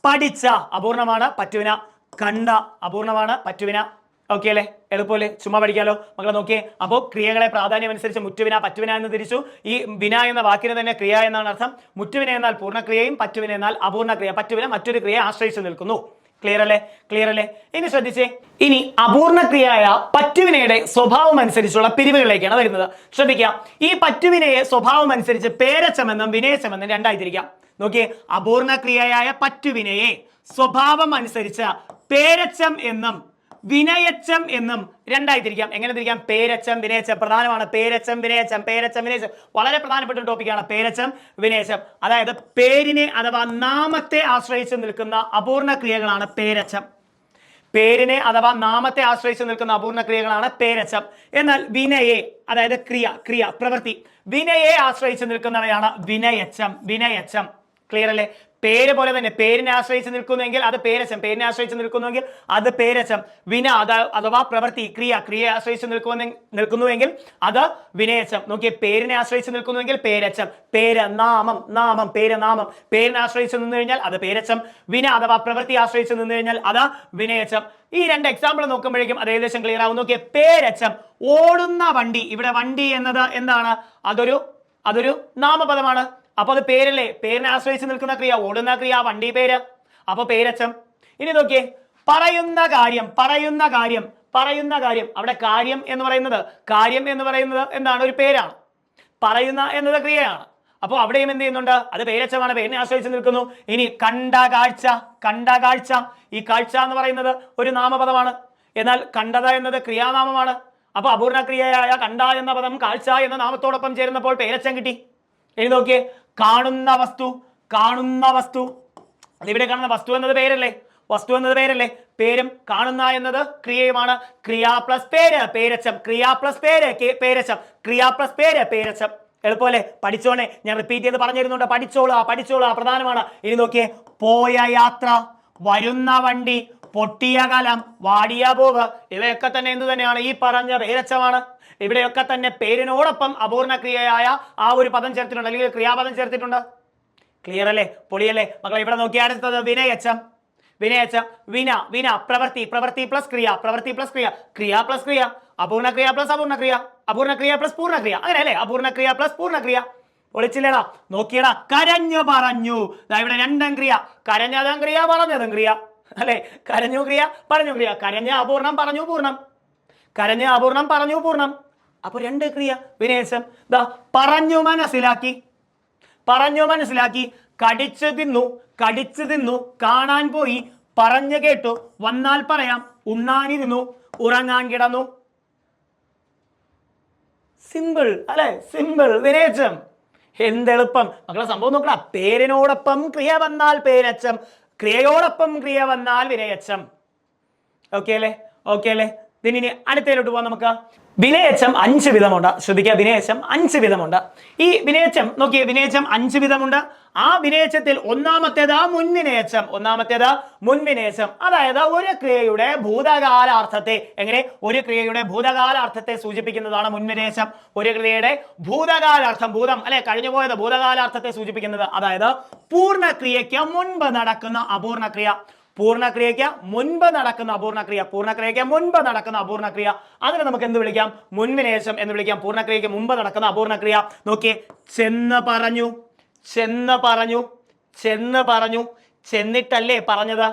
പഠിച്ച അപൂർണമാണ് പറ്റുവിന. കണ്ട അപൂർണമാണ് പറ്റുവിന. ഓക്കെ അല്ലേ? എളുപ്പമല്ലേ? ചുമ്മാ പഠിക്കാലോ. മക്കളെ നോക്കിയേ. അപ്പോൾ ക്രിയകളെ പ്രാധാന്യം അനുസരിച്ച് മുറ്റുവിന പറ്റുവിന എന്ന് തിരിച്ചു. ഈ വിന എന്ന വാക്കിന് തന്നെ ക്രിയ എന്നാണ് അർത്ഥം. മുറ്റുവിന എന്നാൽ പൂർണക്രിയയും പറ്റുവിന എന്നാൽ അപൂർണക്രിയ. പറ്റുവിന മറ്റൊരു ക്രിയയെ ആശ്രയിച്ചു നിൽക്കുന്നു. ക്ലിയർ അല്ലേ? ക്ലിയർ അല്ലേ? ഇനി ശ്രദ്ധിച്ചേ. ഇനി അപൂർണ ക്രിയയായ പറ്റുവിനയുടെ സ്വഭാവം അനുസരിച്ചുള്ള പിരിവുകളിലേക്കാണ് വരുന്നത്. ശ്രദ്ധിക്കുക ഈ പറ്റുവിനയെ സ്വഭാവം അനുസരിച്ച് പേരച്ചമെന്നും വിനയച്ചമെന്നും രണ്ടായി തിരിക്കാം നോക്കിയേ അപൂർണ ക്രിയയായ പറ്റുവിനയെ സ്വഭാവം അനുസരിച്ച് പേരച്ചം എന്നും വിനയച്ചം എന്നും രണ്ടായി തിരിക്കാം. എങ്ങനെ തിരിക്കാം? പേരച്ചം വിനയച്ചം. പ്രധാനമാണ് പേരച്ചം വിനയച്ചം പേരച്ചം വിനയച്ചം. വളരെ പ്രധാനപ്പെട്ട ടോപ്പിക്കാണ് പേരച്ചം വിനയച്ചം. അതായത് പേരിനെ അഥവാ നാമത്തെ ആശ്രയിച്ച് നിൽക്കുന്ന അപൂർണ ക്രിയകളാണ് പേരച്ചം. പേരിനെ അഥവാ നാമത്തെ ആശ്രയിച്ച് നിൽക്കുന്ന അപൂർണ ക്രിയകളാണ് പേരച്ചം. എന്നാൽ വിനയെ അതായത് ക്രിയ ക്രിയ പ്രവൃത്തി. വിനയെ ആശ്രയിച്ച് നിൽക്കുന്നവയാണ് വിനയച്ചം വിനയച്ചം. ക്ലിയർ അല്ലേ? പേര് പോലെ തന്നെ പേരിനെ ആശ്രയിച്ച് നിൽക്കുന്നെങ്കിൽ അത് പേരച്ചം പേരിനെ ആശ്രയിച്ച് നിൽക്കുന്നുവെങ്കിൽ അത് പേരച്ചം വിന അത് അഥവാ പ്രവൃത്തി ക്രിയ ക്രിയയെ ആശ്രയിച്ച് നിൽക്കുന്ന നിൽക്കുന്നുവെങ്കിൽ അത് വിനയച്ചം നോക്കിയേ പേരിനെ ആശ്രയിച്ച് നിൽക്കുന്നുവെങ്കിൽ പേരച്ചം പേര് നാമം നാമം പേര് നാമം പേരിനെ ആശ്രയിച്ച് നിന്ന് കഴിഞ്ഞാൽ അത് പേരച്ചം വിന അഥവാ പ്രവൃത്തി ആശ്രയിച്ച് നിന്ന് കഴിഞ്ഞാൽ അത് വിനയച്ചം ഈ രണ്ട് എക്സാമ്പിൾ നോക്കുമ്പോഴേക്കും അത് ഏകദേശം ക്ലിയർ ആവും. നോക്കിയേ പേരച്ചം ഓടുന്ന വണ്ടി. ഇവിടെ വണ്ടി എന്നത് എന്താണ്? അതൊരു അതൊരു നാമപദമാണ്. അപ്പൊ അത് പേരല്ലേ? പേരിനെ ആശ്രയിച്ച് നിൽക്കുന്ന ക്രിയ ഓടുന്ന ക്രിയ വണ്ടി പേര്. അപ്പൊ പേരച്ചം ഇനി നോക്കിയേ പറയുന്ന കാര്യം പറയുന്ന കാര്യം പറയുന്ന കാര്യം. അവിടെ കാര്യം എന്ന് പറയുന്നത് കാര്യം എന്ന് പറയുന്നത് എന്താണ്? ഒരു പേരാണ്. പറയുന്ന എന്നത് ക്രിയയാണ്. അപ്പോൾ അവിടെയും എന്ത് ചെയ്യുന്നുണ്ട്? അത് പേരച്ചമാണ് പേരിനെ ആശ്രയിച്ച് നിൽക്കുന്നു. ഇനി കണ്ട കാഴ്ച കണ്ട കാഴ്ച. ഈ കാഴ്ച എന്ന് പറയുന്നത് ഒരു നാമപദമാണ്. എന്നാൽ കണ്ടത എന്നത് ക്രിയാനാമമാണ്. അപ്പോൾ അപൂർണ ക്രിയയായ കണ്ട എന്ന പദം കാഴ്ച എന്ന നാമത്തോടൊപ്പം ചേരുന്നപ്പോൾ പേരച്ചം കിട്ടി. ഇനി നോക്കിയേ കാണുന്ന വസ്തു കാണുന്ന വസ്തു. ഇവിടെ കാണുന്ന വസ്തു എന്നത് പേരല്ലേ? വസ്തു എന്നത് പേരല്ലേ? പേരും കാണുന്ന എന്നത് ക്രിയയുമാണ്. ക്രിയ പ്ലസ് പേര് പേരച്ചം. ക്രിയ പ്ലസ് പേര് പേരച്ചം. ക്രിയ പ്ലസ് പേര് പേരച്ചം. എളുപ്പമല്ലേ? പഠിച്ചോണേ. ഞാൻ റിപ്പീറ്റ് ചെയ്ത് പറഞ്ഞിരുന്നുണ്ട്. പഠിച്ചോളൂ പഠിച്ചോളൂ പ്രധാനമാണ്. ഇനി നോക്കിയേ പോയ യാത്ര വരുന്ന വണ്ടി പൊട്ടിയ കലം വാടിയ പൂവ് ഇവയൊക്കെ തന്നെ എന്ത് തന്നെയാണ്? ഈ പറഞ്ഞ റേരച്ചമാണ് ഇവിടെയൊക്കെ തന്നെ പേരിനോടൊപ്പം അപൂർണ ക്രിയയായ ആ ഒരു പദം ചേർത്തിട്ടുണ്ട്. അല്ലെങ്കിൽ ക്രിയാപദം ചേർത്തിട്ടുണ്ട്. ക്ലിയർ അല്ലേ? പൊളിയല്ലേ? മക്കളെ ഇവിടെ നോക്കിയാൽ അടുത്തത് വിനയച്ചം. വിനയച്ചം. വിന വിന പ്രവൃത്തി പ്രവൃത്തി പ്ലസ് ക്രിയ പ്രവൃത്തി പ്ലസ് ക്രിയ. ക്രിയ പ്ലസ് ക്രിയ. അപൂർണ ക്രിയ പ്ലസ് അപൂർണ ക്രിയ അപൂർണ ക്രിയ പ്ലസ് പൂർണ ക്രിയ അങ്ങനെ അല്ലേ? അപൂർണ ക്രിയ പ്ലസ് പൂർണ ക്രിയ പൊളിച്ചില്ലേടാ. നോക്കിയടാ. കരഞ്ഞു പറഞ്ഞു. ഇവിടെ രണ്ടും ക്രിയ കരഞ്ഞതും ക്രിയ പറഞ്ഞതും ക്രിയ. അല്ലെ? കരഞ്ഞു ക്രിയ പറഞ്ഞു ക്രിയ. കരഞ്ഞ അപൂർണം പറഞ്ഞു പൂർണം. കരഞ്ഞ അപൂർണം പറഞ്ഞു പൂർണം. അപ്പൊ രണ്ട് ക്രിയ. വിനേശം ദാ പറഞ്ഞു മനസ്സിലാക്കി. പറഞ്ഞു മനസ്സിലാക്കി. കടിച്ചു തിന്നു കടിച്ചു തിന്നു കാണാൻ പോയി പറഞ്ഞു കേട്ടു. വന്നാൽ പറയാം ഉണ്ണാനിരുന്നു ഉറങ്ങാൻ കിടന്നു. സിമ്പിൾ അല്ലെ? സിമ്പിൾ. വിനേച്ചം എന്തെളുപ്പം. മക്കളെ സംഭവം നോക്കണം പേരിനോടൊപ്പം ക്രിയ വന്നാൽ പേരച്ചം. ക്രിയയോടൊപ്പം ക്രിയ വന്നാൽ വിനയച്ചം. ഓക്കെ അല്ലേ? ഓക്കെ അല്ലേ? ഇതിനി അടുത്തതിലോട്ട് പോവാം നമുക്ക്. വിനയച്ചം അഞ്ച് വിധമുണ്ട്. ശ്രദ്ധിക്കുക വിനയച്ചം അഞ്ച് വിധമുണ്ട്. ഈ വിനയച്ചം നോക്കിയേ വിനയച്ചം അഞ്ച് വിധമുണ്ട്. ആ വിനയച്ചത്തിൽ ഒന്നാമത്തേത് മുൻവിനയച്ചം. ഒന്നാമത്തേത് മുൻവിനയച്ചം. അതായത് ഒരു ക്രിയയുടെ ഭൂതകാലാർത്ഥത്തെ എങ്ങനെ? ഒരു ക്രിയയുടെ ഭൂതകാലാർത്ഥത്തെ സൂചിപ്പിക്കുന്നതാണ് മുൻവിനയച്ചം. ഒരു ക്രിയയുടെ ഭൂതകാലാർത്ഥം ഭൂതം അല്ലെ? കഴിഞ്ഞു പോയത് ഭൂതകാലാർത്ഥത്തെ സൂചിപ്പിക്കുന്നത് അതായത് പൂർണക്രിയയ്ക്ക് മുൻപ് നടക്കുന്ന അപൂർണക്രിയ പൂർണക്രിയയ്ക്ക് മുൻപ് നടക്കുന്ന അപൂർണക്രിയ പൂർണക്രിയയ്ക്ക് മുൻപ് നടക്കുന്ന അപൂർണക്രിയ അതിനെ നമുക്ക് എന്ത് വിളിക്കാം? മുൻവിനേശം എന്ന് വിളിക്കാം. പൂർണക്രിയയ്ക്ക് മുമ്പ് നടക്കുന്ന അപൂർണക്രിയ നോക്കിയേ ചെന്ന് പറഞ്ഞു ചെന്ന് പറഞ്ഞു ചെന്ന് പറഞ്ഞു. ചെന്നിട്ടല്ലേ പറഞ്ഞത്?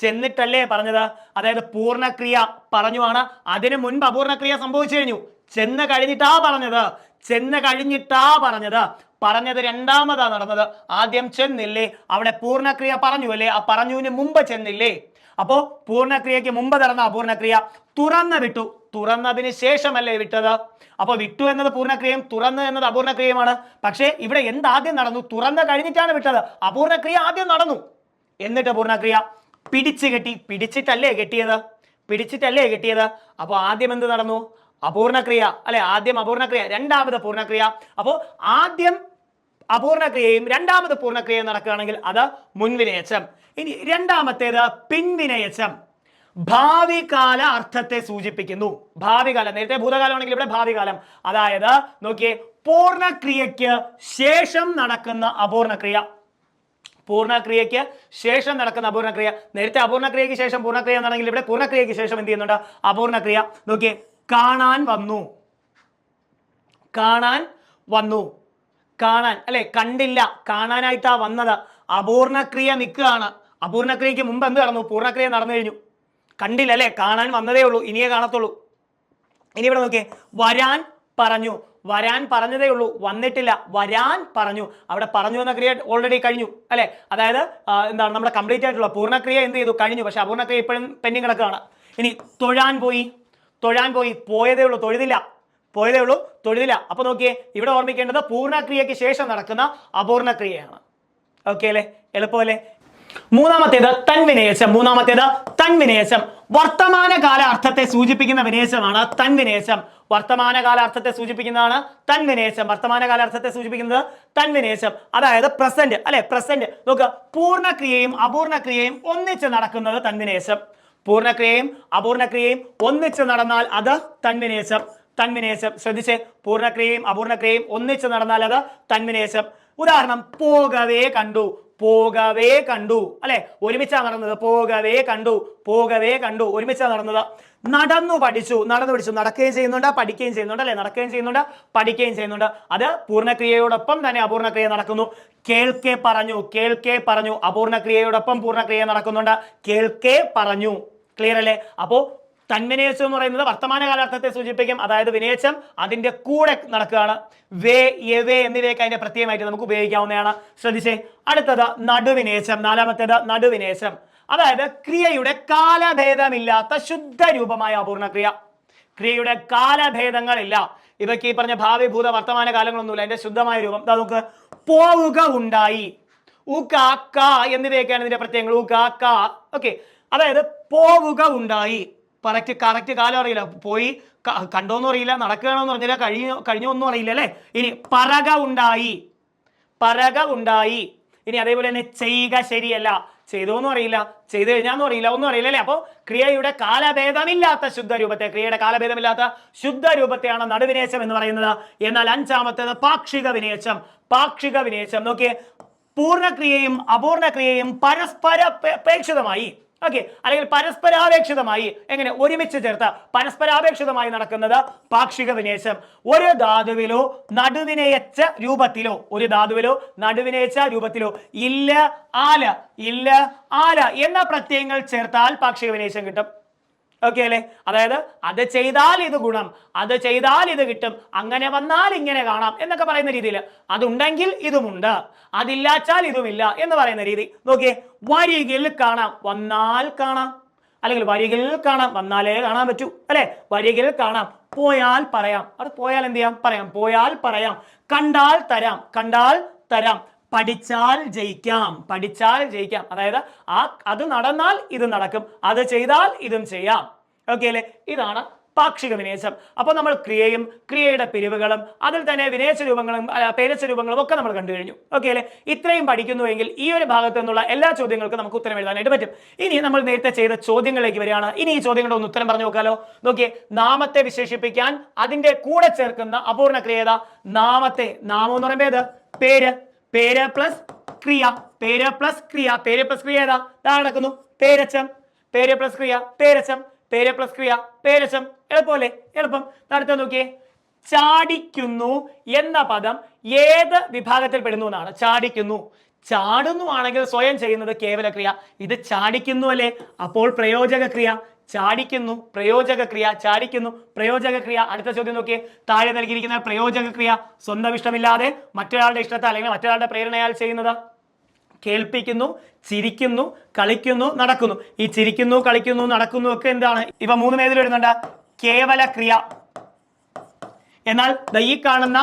ചെന്നിട്ടല്ലേ പറഞ്ഞത്? അതായത് പൂർണക്രിയ പറഞ്ഞുമാണ് അതിനു മുൻപ് അപൂർണക്രിയ സംഭവിച്ചു കഴിഞ്ഞു. ചെന്ന് കഴിഞ്ഞിട്ടാ പറഞ്ഞത്. ചെന്ന് കഴിഞ്ഞിട്ടാ പറഞ്ഞത്. പറഞ്ഞത് രണ്ടാമതാ നടന്നത്. ആദ്യം ചെന്നില്ലേ അവിടെ പൂർണക്രിയ പറഞ്ഞു അല്ലേ? ആ പറഞ്ഞുവിന് മുമ്പ് ചെന്നില്ലേ? അപ്പോ പൂർണക്രിയക്ക് മുമ്പ് നടന്ന അപൂർണക്രിയ തുറന്ന് വിട്ടു. തുറന്നതിന് ശേഷമല്ലേ വിട്ടത്? അപ്പൊ വിട്ടു എന്നത് പൂർണക്രിയയും തുറന്ന് എന്നത് അപൂർണക്രിയയുമാണ് പക്ഷേ ഇവിടെ എന്താദ്യം നടന്നു? തുറന്ന് കഴിഞ്ഞിട്ടാണ് വിട്ടത്. അപൂർണക്രിയ ആദ്യം നടന്നു. എന്നിട്ട് പൂർണക്രിയ പിടിച്ചു കെട്ടി. പിടിച്ചിട്ടല്ലേ കെട്ടിയത്? പിടിച്ചിട്ടല്ലേ കെട്ടിയത്? അപ്പോൾ ആദ്യം എന്ത് നടന്നു? അപൂർണക്രിയ അല്ലെ? ആദ്യം അപൂർണക്രിയ രണ്ടാമത് പൂർണക്രിയ അപ്പോൾ ആദ്യം അപൂർണക്രിയയും രണ്ടാമത് പൂർണക്രിയയും നടക്കുകയാണെങ്കിൽ അത് മുൻവിനയച്ചം. ഇനി രണ്ടാമത്തേത് പിൻവിനയച്ചം. ഭാവി കാല അർത്ഥത്തെ സൂചിപ്പിക്കുന്നു. ഭാവി കാലം നേരത്തെ ഭൂതകാലമാണെങ്കിൽ ഇവിടെ ഭാവി കാലം അതായത് നോക്കിയേ പൂർണക്രിയയ്ക്ക് ശേഷം നടക്കുന്ന അപൂർണക്രിയ. പൂർണക്രിയയ്ക്ക് ശേഷം നടക്കുന്ന അപൂർണക്രിയ. നേരത്തെ അപൂർണക്രിയയ്ക്ക് ശേഷം പൂർണക്രിയ എന്നാണെങ്കിൽ ഇവിടെ പൂർണക്രിയയ്ക്ക് ശേഷം എന്ത് ചെയ്യുന്നുണ്ട്? അപൂർണക്രിയ. നോക്കിയേ കാണാൻ വന്നു. കാണാൻ വന്നു. കാണാൻ അല്ലെ? കണ്ടില്ല. കാണാനായിട്ടാ വന്നത്. അപൂർണക്രിയ നിൽക്കുകയാണ്. അപൂർണക്രിയക്ക് മുമ്പ് എന്ത് നടന്നു? പൂർണക്രിയ നടന്നു കഴിഞ്ഞു. കണ്ടില്ല അല്ലെ? കാണാൻ വന്നതേ ഉള്ളൂ. ഇനിയേ കാണത്തുള്ളൂ. ഇനി ഇവിടെ നോക്കിയേ. വരാൻ പറഞ്ഞു. വരാൻ പറഞ്ഞതേ ഉള്ളൂ. വന്നിട്ടില്ല. വരാൻ പറഞ്ഞു. അവിടെ പറഞ്ഞു എന്ന ക്രിയ ഓൾറെഡി കഴിഞ്ഞു. അല്ലെ? അതായത് എന്താണ് നമ്മുടെ കംപ്ലീറ്റ് ആയിട്ടുള്ള പൂർണക്രിയ എന്ത് ചെയ്തു? കഴിഞ്ഞു. പക്ഷെ അപൂർണക്രിയ ഇപ്പോഴും പെൻഡിങ് കിടക്കുകയാണ്. ഇനി തൊഴാൻ പോയി. തൊഴാൻ പോയി. പോയതേ ഉള്ളൂ. തൊഴുതില്ല. പോയതേ ഉള്ളൂ. തൊഴുതില്ല. അപ്പൊ നോക്കിയേ ഇവിടെ ഓർമ്മിക്കേണ്ടത് പൂർണക്രിയയ്ക്ക് ശേഷം നടക്കുന്ന അപൂർണക്രിയയാണ് ഓക്കെ അല്ലേ? എളുപ്പമല്ലേ? മൂന്നാമത്തേത് തൻവിനേശം മൂന്നാമത്തേത് തൻവിനേശം വർത്തമാനകാല അർത്ഥത്തെ സൂചിപ്പിക്കുന്ന വിനേശമാണ് തൻവിനേശം വർത്തമാനകാല അർത്ഥത്തെ സൂചിപ്പിക്കുന്നതാണ് തൻവിനേശം വർത്തമാനകാല അർത്ഥത്തെ സൂചിപ്പിക്കുന്നത് തൻവിനേശം അതായത് പ്രസന്റ് അല്ലെ? പ്രസന്റ് നോക്കുക. പൂർണക്രിയയും അപൂർണക്രിയയും ഒന്നിച്ച് നടക്കുന്നത് തൻവിനേശം പൂർണക്രിയയും അപൂർണക്രിയയും ഒന്നിച്ച് നടന്നാൽ അത് തന്മിനേശം തന്മിനേശം ശ്രദ്ധിച്ച്. പൂർണക്രിയയും അപൂർണക്രിയയും ഒന്നിച്ച് നടന്നാൽ അത് തന്മിനേശം ഉദാഹരണം പോകവേ കണ്ടു. പോകവേ കണ്ടു. അല്ലെ? ഒരുമിച്ചാ നടന്നത്. പോകവേ കണ്ടു. പോകവേ കണ്ടു. ഒരുമിച്ചാ നടന്നത്. നടന്നു പഠിച്ചു. നടന്നു പഠിച്ചു. നടക്കുകയും ചെയ്യുന്നുണ്ട്. പഠിക്കുകയും ചെയ്യുന്നുണ്ട്. അല്ലെ? നടക്കുകയും ചെയ്യുന്നുണ്ട്. പഠിക്കുകയും ചെയ്യുന്നുണ്ട്. അത് പൂർണക്രിയയോടൊപ്പം തന്നെ അപൂർണക്രിയ നടക്കുന്നു. കേൾക്കെ പറഞ്ഞു. കേൾക്കെ പറഞ്ഞു. അപൂർണക്രിയയോടൊപ്പം പൂർണക്രിയ നടക്കുന്നുണ്ട്. കേൾക്കെ പറഞ്ഞു. ക്ലിയർ അല്ലേ അപ്പോ തന്വിനേശം എന്ന് പറയുന്നത് വർത്തമാന കാലാർത്ഥത്തെ സൂചിപ്പിക്കും. അതായത് വിനേശം അതിന്റെ കൂടെ നടക്കുകയാണ്. വേ യവേ എന്നിവയൊക്കെ അതിന്റെ പ്രത്യേകമായിട്ട് നമുക്ക് ഉപയോഗിക്കാവുന്നതാണ്. ശ്രദ്ധിച്ചേ. അടുത്തത് നടുവിനേശം നാലാമത്തേത് നടുവിനേശം അതായത് ക്രിയയുടെ കാലഭേദമില്ലാത്ത ശുദ്ധ രൂപമായ അപൂർണക്രിയ ക്രിയയുടെ കാലഭേദങ്ങളില്ല. ഇവയ്ക്ക് ഈ പറഞ്ഞ ഭാവി ഭൂത വർത്തമാന കാലങ്ങളൊന്നുമില്ല. അതിന്റെ ശുദ്ധമായ രൂപം. ദാ നമുക്ക് പോവുക ഉണ്ടായി ഉക ക എന്നിവയൊക്കെയാണ് ഇതിന്റെ പ്രത്യേകങ്ങൾ. ഉക ഓക്കെ അതായത് പോവുക ഉണ്ടായി കറക്റ്റ് കറക്റ്റ് കാലം അറിയില്ല. പോയി കണ്ടോന്നും അറിയില്ല നടക്കുകയാണോന്ന് പറഞ്ഞില്ല കഴിഞ്ഞ കഴിഞ്ഞോ ഒന്നും അറിയില്ല അല്ലേ? ഇനി പറക ഉണ്ടായി. പറക ഉണ്ടായി. ഇനി അതേപോലെ തന്നെ ചെയ്യുക ശരിയല്ല. ചെയ്തോന്നും അറിയില്ല. ചെയ്തു കഴിഞ്ഞാന്നും അറിയില്ല ഒന്നും അറിയില്ല അല്ലേ? അപ്പോൾ ക്രിയയുടെ കാലഭേദമില്ലാത്ത ശുദ്ധ രൂപത്തെ ക്രിയയുടെ കാലഭേദമില്ലാത്ത ശുദ്ധ രൂപത്തെയാണ് നടുവിനേശം എന്ന് പറയുന്നത്. എന്നാൽ അഞ്ചാമത്തേത് പാക്ഷിക വിനേശം. പാക്ഷിക വിനേശം. നോക്കിയേ പൂർണക്രിയയും അപൂർണക്രിയയും പരസ്പര പേ- അപേക്ഷിതമായി ഓക്കെ അല്ലെങ്കിൽ പരസ്പരാപേക്ഷിതമായി എങ്ങനെ ഒരുമിച്ച് ചേർത്ത പരസ്പരാപേക്ഷിതമായി നടക്കുന്നത് പാക്ഷിക വിനേശം. ഒരു ധാതുവിലോ നടുവിനയച്ച രൂപത്തിലോ ഒരു ധാതുവിലോ നടുവിനയച്ച രൂപത്തിലോ ഇല്ല ആല ഇല്ല ആല എന്ന പ്രത്യയങ്ങൾ ചേർത്താൽ പാക്ഷിക വിനേശം കിട്ടും. ഓക്കെ അല്ലേ? അതായത് അത് ചെയ്താൽ ഇത് ഗുണം അത് ചെയ്താൽ ഇത് കിട്ടും അങ്ങനെ വന്നാൽ ഇങ്ങനെ കാണാം എന്നൊക്കെ പറയുന്ന രീതിയിൽ അതുണ്ടെങ്കിൽ ഇതുമുണ്ട് അതില്ലാച്ചാൽ ഇതുമില്ല എന്ന് പറയുന്ന രീതി. നോക്കിയേ വരികിൽ കാണാം വന്നാൽ കാണാം. അല്ലെങ്കിൽ വരികിൽ കാണാം വന്നാലേ കാണാൻ പറ്റൂ അല്ലെ? വരികിൽ കാണാം പോയാൽ പറയാം. അത് പോയാൽ എന്ത് ചെയ്യാം? പറയാം. പോയാൽ പറയാം. കണ്ടാൽ തരാം. കണ്ടാൽ തരാം. പഠിച്ചാൽ ജയിക്കാം പഠിച്ചാൽ ജയിക്കാം. അതായത് ആ അത് നടന്നാൽ ഇത് നടക്കും അത് ചെയ്താൽ ഇതും ചെയ്യാം. ഓക്കെ അല്ലേ? ഇതാണ് പാക്ഷിക വിനേശം. അപ്പോൾ നമ്മൾ ക്രിയയും ക്രിയയുടെ പിരിവുകളും അതിൽ തന്നെ വിനേശ രൂപങ്ങളും പേരച്ച രൂപങ്ങളും ഒക്കെ നമ്മൾ കണ്ടു കഴിഞ്ഞു. ഓക്കെ അല്ലേ? ഇത്രയും പഠിക്കുന്നുവെങ്കിൽ ഈ ഒരു ഭാഗത്ത് നിന്നുള്ള എല്ലാ ചോദ്യങ്ങൾക്കും നമുക്ക് ഉത്തരം എഴുതാനായിട്ട് പറ്റും. ഇനി നമ്മൾ നേരത്തെ ചെയ്ത ചോദ്യങ്ങളിലേക്ക് വരികയാണ്. ഇനി ഈ ചോദ്യങ്ങളുടെ ഒന്ന് ഉത്തരം പറഞ്ഞു നോക്കാലോ. നോക്കിയേ നാമത്തെ വിശേഷിപ്പിക്കാൻ അതിന്റെ കൂടെ ചേർക്കുന്ന അപൂർണ ക്രിയത നാമത്തെ. നാമം എന്ന് പറയുമ്പോൾ പേര്. പേര് പ്ലസ് ക്രിയ. പേര് പ്ലസ് ക്രിയ. പേര് പ്ലസ് ക്രിയ ഏതാ? ഇതാ നടക്കുന്നു. പേരച്ചം. പേര് പ്ലസ് ക്രിയ. പേരച്ചം. പേര് പ്ലസ് ക്രിയ. പേരച്ചം. എളുപ്പമല്ലേ? എളുപ്പം. നടത്താൻ നോക്കിയേ. ചാടിക്കുന്നു എന്ന പദം ഏത് വിഭാഗത്തിൽ പെടുന്നു എന്നാണ്. ചാടിക്കുന്നു. ചാടുന്നു ആണെങ്കിൽ സ്വയം ചെയ്യുന്നത് കേവല ക്രിയ ഇത് ചാടിക്കുന്നു അല്ലേ? അപ്പോൾ പ്രയോജക ക്രിയ ചാടിക്കുന്നു പ്രയോജക ക്രിയ ചാടിക്കുന്നു പ്രയോജക ക്രിയ അടുത്ത ചോദ്യം നോക്കിയേ. താഴെ നൽകിയിരിക്കുന്ന പ്രയോജക ക്രിയ സ്വന്തം ഇഷ്ടമില്ലാതെ മറ്റൊരാളുടെ ഇഷ്ടത്താൽ അല്ലെങ്കിൽ മറ്റൊരാളുടെ പ്രേരണയാൽ ചെയ്യുന്നത്? കേൾപ്പിക്കുന്നു ചിരിക്കുന്നു കളിക്കുന്നു നടക്കുന്നു. ഈ ചിരിക്കുന്നു കളിക്കുന്നു നടക്കുന്നു ഒക്കെ എന്താണ്? ഇവ മൂന്ന് മേതിൽ വരുന്നുണ്ട്? കേവല ക്രിയ എന്നാൽ ഈ കാണുന്ന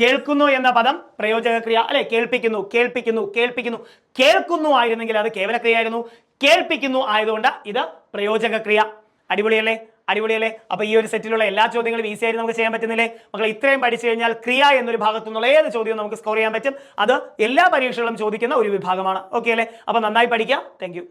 കേൾക്കുന്നു എന്ന പദം പ്രയോജക ക്രിയ അല്ലെ? കേൾപ്പിക്കുന്നു കേൾപ്പിക്കുന്നു കേൾപ്പിക്കുന്നു. കേൾക്കുന്നു ആയിരുന്നെങ്കിൽ അത് കേവല ക്രിയ ആയിരുന്നു കേൾപ്പിക്കുന്നു ആയതുകൊണ്ട് ഇത് പ്രയോജക ക്രിയ അടിപൊളിയല്ലേ? അടിപൊളിയല്ലേ? അപ്പൊ ഈ ഒരു സെറ്റിലുള്ള എല്ലാ ചോദ്യങ്ങളും ഈസി ആയിട്ട് നമുക്ക് ചെയ്യാൻ പറ്റുന്നില്ലേ? മക്കൾ ഇത്രയും പഠിച്ചു കഴിഞ്ഞാൽ ക്രിയ എന്നൊരു ഭാഗത്തു നിന്നുള്ള ഏത് ചോദ്യവും നമുക്ക് സ്കോർ ചെയ്യാൻ പറ്റും. അത് എല്ലാ പരീക്ഷകളും ചോദിക്കുന്ന ഒരു വിഭാഗമാണ്. ഓക്കെ അല്ലേ? അപ്പൊ നന്നായി പഠിക്കാം. താങ്ക്